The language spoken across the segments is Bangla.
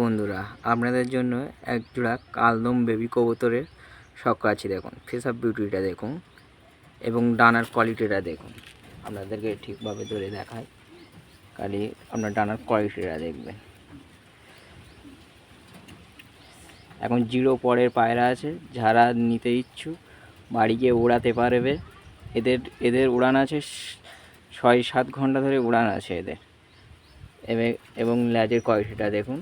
বন্ধুরা, আপনাদের জন্য এক জোড়া কালদম বেবি কবুতরের শখ আছে দেখুন। ফেস অফ বিউটিটা দেখুন এবং ডানার কোয়ালিটিটা দেখুন। আপনাদেরকে ঠিকভাবে ধরে দেখায় খালি আপনার ডানার কোয়ালিটিটা দেখবেন। এখন জিরো পরের পায়রা আছে, যারা নিতে ইচ্ছুক, বাড়ি গিয়ে উড়াতে পারবে। এদের এদের উড়ান আছে ছয় সাত ঘণ্টা ধরে উড়ান আছে এদের। এবং ল্যাজের কোয়ালিটিটা দেখুন।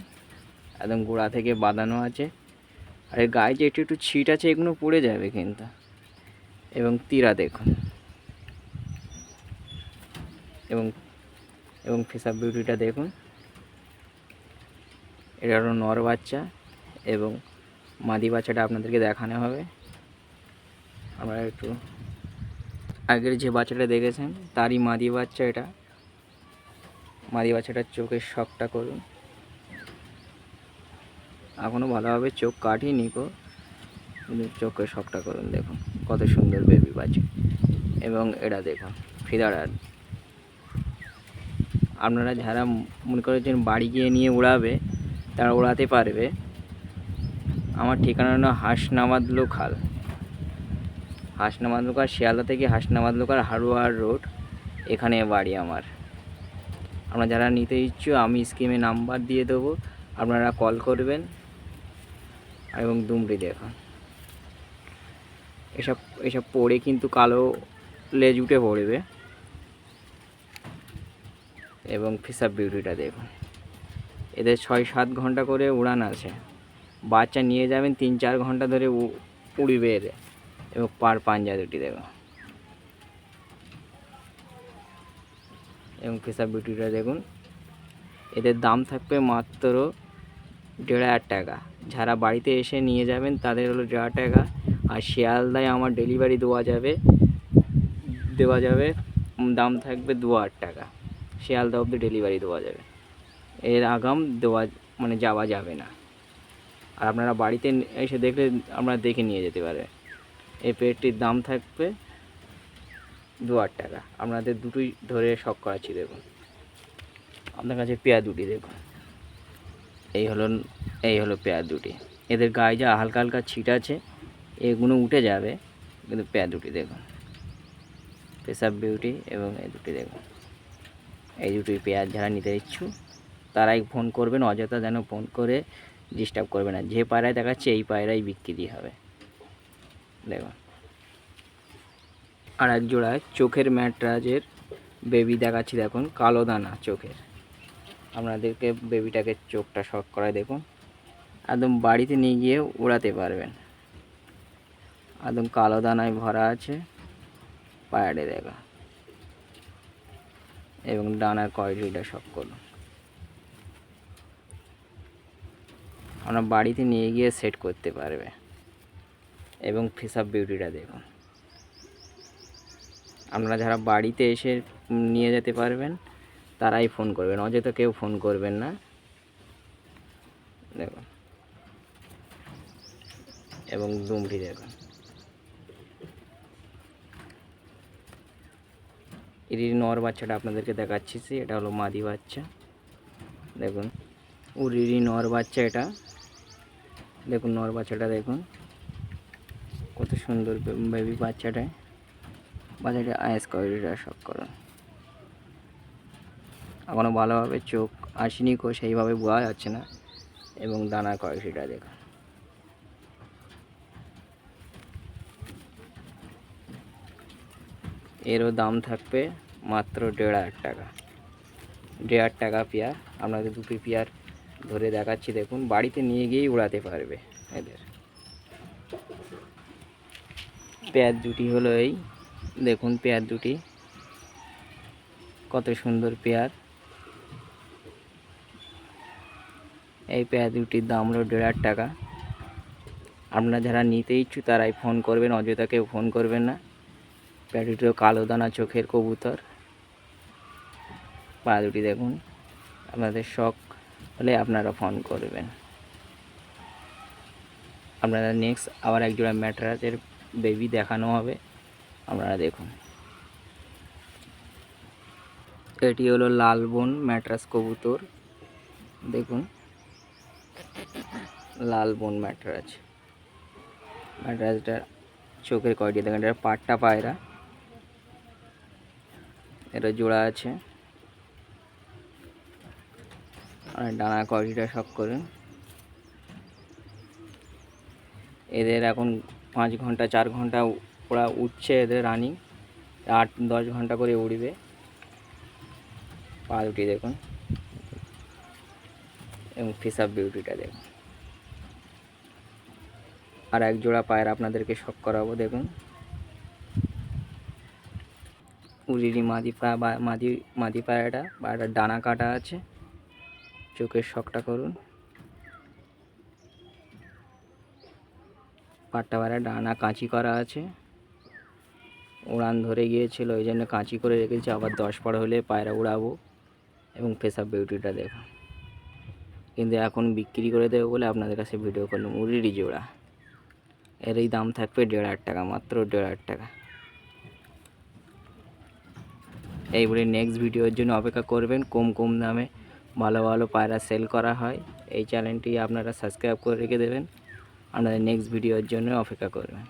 একদম গোড়া থেকে বাঁধানো আছে। আর এর গায়ে যে একটু একটু ছিট আছে, এগুলো পড়ে যাবে কিন্তু। এবং তীরা দেখুন। এবং এবং ফেসআপ বিউটিটা দেখুন। এটা হলো নর বাচ্চা এবং মাদি বাচ্চাটা আপনাদেরকে দেখানো হবে। আমরা একটু আগের যে বাচ্চাটা দেখেছেন, তারই মাদি বাচ্চা এটা। মাদি বাচ্চাটার চোখের শখটা করুন। এখনও ভালোভাবে চোখ কাটিনি কো চোখের শখটা করুন, দেখুন, কত সুন্দর বেবি বাচ্চা। এবং এটা দেখুন ফিদারার আপনারা যারা মনে করেছেন বাড়ি গিয়ে নিয়ে উড়াবে তারা উড়াতে পারবে। আমার ঠিকানা হলো হাসনাবাদ লোকাল। হাসনাবাদ লোকাল, শিয়ালদা থেকে হাসনাবাদ লোকাল হারোয়ার রোড। এখানে বাড়ি আমার। আপনারা যারা নিতে ইচ্ছুক, আমি স্কিমে নাম্বার দিয়ে দেবো। আপনারা কল করবেন। এবং দুমড়ি দেখুন এসব এসব পড়ে কিন্তু কালো লেজ উঠে পড়বে। এবং ফিসাব বিউটিটা দেখুন। এদের ছয় সাত ঘণ্টা করে উড়ান আছে। বাচ্চা নিয়ে যাবেন তিন চার ঘণ্টা ধরে উড়বে এদের। এবং পার পাঞ্জা দুটি দেখুন। এবং ফিসাব বিউটিটা দেখুন। এদের দাম থাকবে মাত্র দেড় হাজার টাকা। যারা বাড়িতে এসে নিয়ে যাবেন, তাদের হলো দেড় হাজার টাকা। আর শিয়ালদায় আমার ডেলিভারি দেওয়া যাবে দেওয়া যাবে, দাম থাকবে দু হাজার টাকা। শিয়ালদা অবধি ডেলিভারি দেওয়া যাবে। এর আগাম দেওয়া মানে যাওয়া যাবে না। আর আপনারা বাড়িতে এসে দেখলে আপনারা দেখে নিয়ে যেতে পারে। এই পেটটির দাম থাকবে দু হাজার টাকা। আপনাদের দুটোই ধরে শখ করাচ্ছি দেখুন। আপনার কাছে পেয়া দুটি দেখুন। এই হলো এই হলো পেয়ার দুটি। এদের গায়ে যা হালকা হালকা ছিট আছে, এগুলো উঠে যাবে, কিন্তু পেয়ার দুটি দেখুন। পেশাব বিউটি এবং এই দুটি দেখুন। এই দুটি পেয়ার যারা নিতে ইচ্ছুক, তারাই ফোন করবেন, অযথা যেন ফোন করে ডিস্টার্ব করবে না। যে পায়রায় দেখাচ্ছে, এই পায়রাই বিক্রি হবে। দেখুন। আর এক জোড়া চোখের ম্যাট্রাজের বেবি দেখাচ্ছি, দেখুন, কালো দানা চোখের। আপনাদেরকে বেবিটাকে চোখটা শখ করায় দেখুন। একদম বাড়িতে নিয়ে গিয়ে উড়াতে পারবেন। একদম কালো দানায় ভরা আছে। পায়াডে দেখা। এবং ডানার কোয়ালিটিটা শখ করুন আমরা বাড়িতে নিয়ে গিয়ে সেট করতে পারবে। এবং ফেসআপ বিউটিটা দেখুন। আপনারা যারা বাড়িতে এসে নিয়ে যেতে পারবেন তারাই ফোন করবেন, অযথা কেউ ফোন করবেন না। দেখুন। এবং দুমটি দেখুন। এর নর বাচ্চাটা আপনাদেরকে দেখাচ্ছি এটা হলো মাদি বাচ্চা। দেখুন উরিরি নর বাচ্চা এটা। দেখুন, নর বাচ্চাটা দেখুন। কত সুন্দর বেবি বাচ্চাটা বাচ্চাটা আয়েস কোয়ালিটিটা সব করুন। এখনও ভালোভাবে চোখ আসেনি কো, সেইভাবে বোঝা যাচ্ছে না। এবং দানার কোয়ালিটিটা দেখুন এরও দাম থাকবে মাত্র দেড় হাজার টাকা। দেড় হাজার টাকা পেয়ার। আপনাদের দুটি পেয়ার ধরে দেখাচ্ছি, দেখুন। বাড়িতে নিয়ে গিয়েই উড়াতে পারবে এদের। পেয়ার দুটি হলো এই। দেখুন পেয়ার দুটি। কত সুন্দর পেয়ার। এই পেয়ার দুটির দাম হলো দেড় হাজার টাকা। আপনারা যারা নিতে ইচ্ছুক, তারাই ফোন করবেন অযথা কেউ ফোন করবেন না। দুটিও কালো দানা চোখের কবুতর। পা দুটি দেখুন, আপনাদের শখ হলে আপনারা ফোন করবেন। আপনারা নেক্সট আবার এক জোড়া ম্যাট্রাসের বেবি দেখানো হবে, আপনারা দেখুন। এটি হলো লালবন ম্যাট্রাস কবুতর। দেখুন লাল বোন ম্যাটরাজ ম্যাটরাজটা চোখের কোয়ালিটি দেখেন এটা পাট্টা পায়রা। এটা জোড়া আছে। আর ডানা কোয়ালিটিটা সব করুন এদের এখন পাঁচ ঘণ্টা, চার ঘণ্টা ওরা উঠছে এদের রানিং আট, দশ ঘণ্টা করে উড়বে। পা দুটি দেখুন। এবং ফিস আপ বিউটিটা দেখুন। আর এক জোড়া পায়ের আপনাদেরকে শখ করাবো, দেখুন। উরিরি মাদি পা বা মাদি মাদি পায়রাটা একটা ডানা কাটা আছে। চোখের শখটা করুন। পাট্টা পায়রা ডানা কাঁচি করা আছে। উড়ান ধরে গিয়েছিল, ওই জন্য কাঁচি করে রেখেছি। আবার দশ পার হলে পায়রা উড়াবো। এবং ফেসআপ বিউটিটা দেখো কিন্তু এখন বিক্রি করে দেবো বলে আপনাদের কাছে ভিডিও করলাম উড়িরি জোড়া। এর এই দাম থাকবে দেড় হাজার টাকা, মাত্র দেড় হাজার টাকা। এইবারে নেক্সট ভিডিওর জন্য অপেক্ষা করবেন, কম কম দামে ভালো ভালো পায়রা সেল করা হয়। এই চ্যানেলটি আপনারা সাবস্ক্রাইব করে রেখে দেবেন। আপনাদের নেক্সট ভিডিওর জন্য অপেক্ষা করবেন।